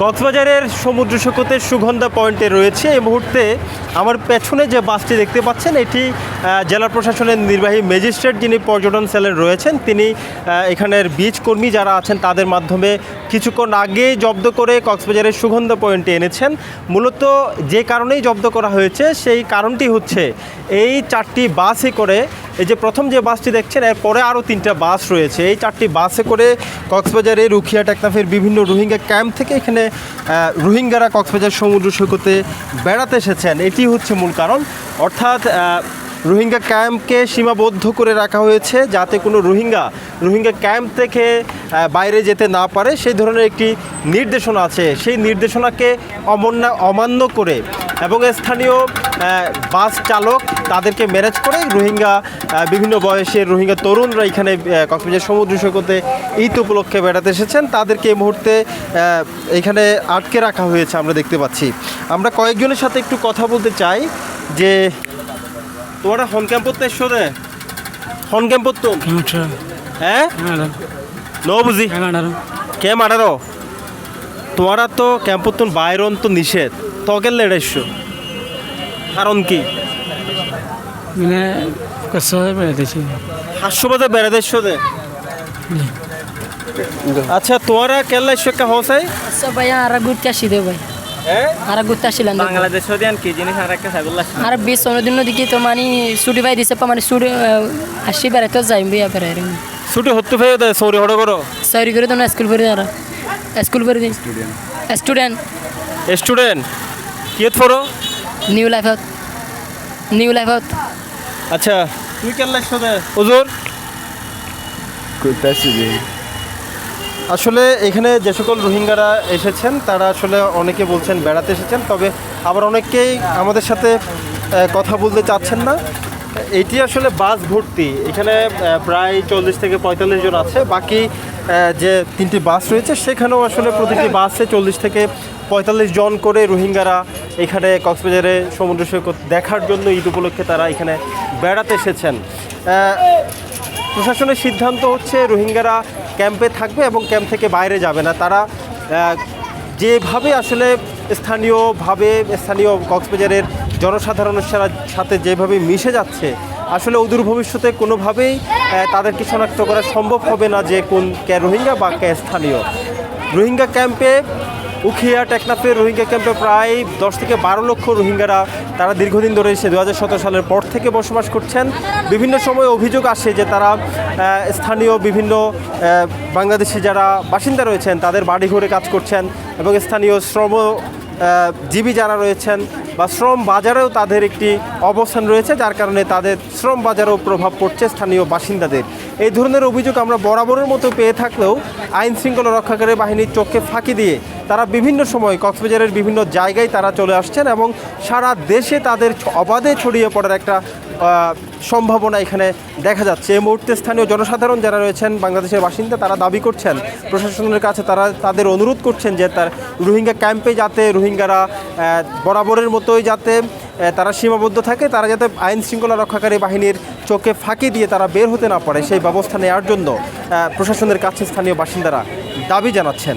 কক্সবাজারের সমুদ্র সৈকতের সুগন্ধা পয়েন্টে রয়েছে। এই মুহূর্তে আমার পেছনে যে বাসটি দেখতে পাচ্ছেন, এটি জেলা প্রশাসনের নির্বাহী ম্যাজিস্ট্রেট যিনি পর্যটন সেলের রয়েছেন, তিনি এখানের বীজ কর্মী যারা আছেন তাদের মাধ্যমে কিছুক্ষণ আগে জব্দ করে কক্সবাজারের সুগন্ধা পয়েন্টে এনেছেন। মূলত যে কারণেই জব্দ করা হয়েছে, সেই কারণটি হচ্ছে এই চারটি বাসে করে এই যে প্রথম যে বাসটি দেখছেন এরপরে আরও তিনটা বাস রয়েছে। এই চারটি বাসে করে কক্সবাজারে রুখিয়া টেকনাফের বিভিন্ন রোহিঙ্গা ক্যাম্প থেকে এখানে রোহিঙ্গারা কক্সবাজার সমুদ্র সৈকতে বেড়াতে এসেছেন। এটি হচ্ছে মূল কারণ। অর্থাৎ রোহিঙ্গা ক্যাম্পকে সীমাবদ্ধ করে রাখা হয়েছে যাতে কোনো রোহিঙ্গা রোহিঙ্গা ক্যাম্প থেকে বাইরে যেতে না পারে, সেই ধরনের একটি নির্দেশনা আছে। সেই নির্দেশনাকে অমান্য অমান্য করে এবং স্থানীয় বাস চালক তাদেরকে ম্যানেজ করে রোহিঙ্গা বিভিন্ন বয়সের রোহিঙ্গা তরুণরা এখানে কক্সবাজার সমুদ্র সৈকতে ঈদ উপলক্ষে বেড়াতে এসেছেন। তাদেরকে এই মুহূর্তে এখানে আটকে রাখা হয়েছে আমরা দেখতে পাচ্ছি। আমরা কয়েকজনের সাথে একটু কথা বলতে চাই যে তোমরা হন ক্যাম্পত এসছো রে? হন ক্যাম্পত তো? আচ্ছা হ্যাঁ? নো বুঝি। এগারো ক্যাম্প আঠারো তোমরা তো ক্যাম্পত তো বাইরন তো নিষেধ। তকে লেট এসছো কারণ কি? মানে বেড়াতেছি। হাস্য বাজার বেড়াতে এসছো রে। আচ্ছা তোমরা কেলা এসছো একটা হসাই আচ্ছা ভাই আর ঘুরতে আসি দে ভাই। হ্যাঁ আর ঘুরতে আসছিলাম। বাংলাদেশ দিয়ান কি জিনিস? আর একটা সাইবুল্লাহ আর বিশ দিন দিকে তো মানে ছুটি পাই দিছে মানে ছুটি বেড়াতে যাই বিয়া বেড়াই ছুটি হতে দেয় সৌরি হড় করো। সরি করে তো না স্কুল পড়ি আর স্কুল পড়ি দিন স্টুডেন্ট স্টুডেন্ট কিয়ত ফরো নিউ লাইফত নিউ লাইফত আচ্ছা। তুই কেলা এসছো রে হুজুর আসলে এখানে যে সকল রোহিঙ্গারা এসেছেন, তারা আসলে অনেকে বলছেন বেড়াতে এসেছেন, তবে আবার অনেকেই আমাদের সাথে কথা বলতে চাচ্ছেন না। এটি আসলে বাস ভর্তি। এখানে প্রায় চল্লিশ থেকে পঁয়তাল্লিশ জন আছে। বাকি যে তিনটি বাস রয়েছে, সেখানেও আসলে প্রতিটি বাসে চল্লিশ থেকে পঁয়তাল্লিশ জন করে রোহিঙ্গারা এখানে কক্সবাজারে সমুদ্র সৈকত দেখার জন্য ঈদ উপলক্ষে তারা এখানে বেড়াতে এসেছেন। প্রশাসনের সিদ্ধান্ত হচ্ছে রোহিঙ্গারা ক্যাম্পে থাকবে এবং ক্যাম্প থেকে বাইরে যাবে না। তারা যেভাবে আসলে স্থানীয়ভাবে, স্থানীয় কক্সবাজারের জনসাধারণের সাথে যেভাবে মিশে যাচ্ছে, আসলে অদূর ভবিষ্যতে কোনোভাবেই তাদেরকে শনাক্ত করা সম্ভব হবে না যে কোন কে রোহিঙ্গা বা স্থানীয়। রোহিঙ্গা ক্যাম্পে উখিয়া টেকনাফের রোহিঙ্গা ক্যাম্পে প্রায় দশ থেকে বারো লক্ষ রোহিঙ্গারা তারা দীর্ঘদিন ধরে এসে দু হাজার সতেরো সালের পর থেকে বসবাস করছেন। বিভিন্ন সময় অভিযোগ আসে যে তারা স্থানীয় বিভিন্ন বাংলাদেশি যারা বাসিন্দা রয়েছেন তাদের বাড়ি ঘরে কাজ করছেন এবং স্থানীয় শ্রম জীবী যারা রয়েছেন বা শ্রম বাজারেও তাদের একটি অবস্থান রয়েছে, যার কারণে তাদের শ্রম বাজারেও প্রভাব পড়ছে স্থানীয় বাসিন্দাদের। এই ধরনের অভিযোগ আমরা বরাবরের মতো পেয়ে থাকলেও আইন শৃঙ্খলা রক্ষাকারী বাহিনীর চোখে ফাঁকি দিয়ে তারা বিভিন্ন সময় কক্সবাজারের বিভিন্ন জায়গায় তারা চলে আসছেন এবং সারা দেশে তাদের অবাধে ছড়িয়ে পড়ার একটা সম্ভাবনা এখানে দেখা যাচ্ছে। এই মুহূর্তে স্থানীয় জনসাধারণ যারা রয়েছেন, বাংলাদেশের বাসিন্দা, তারা দাবি করছেন, প্রশাসনের কাছে তারা তাদের অনুরোধ করছেন যে তার রোহিঙ্গা ক্যাম্পে যাতে রোহিঙ্গারা বরাবরের মতোই যাতে তারা সীমাবদ্ধ থাকে, তারা যাতে আইন শৃঙ্খলা রক্ষাকারী বাহিনীর চোখে ফাঁকি দিয়ে তারা বের হতে না পারে, সেই ব্যবস্থা নেওয়ার জন্য প্রশাসনের কাছে স্থানীয় বাসিন্দারা দাবি জানাচ্ছেন।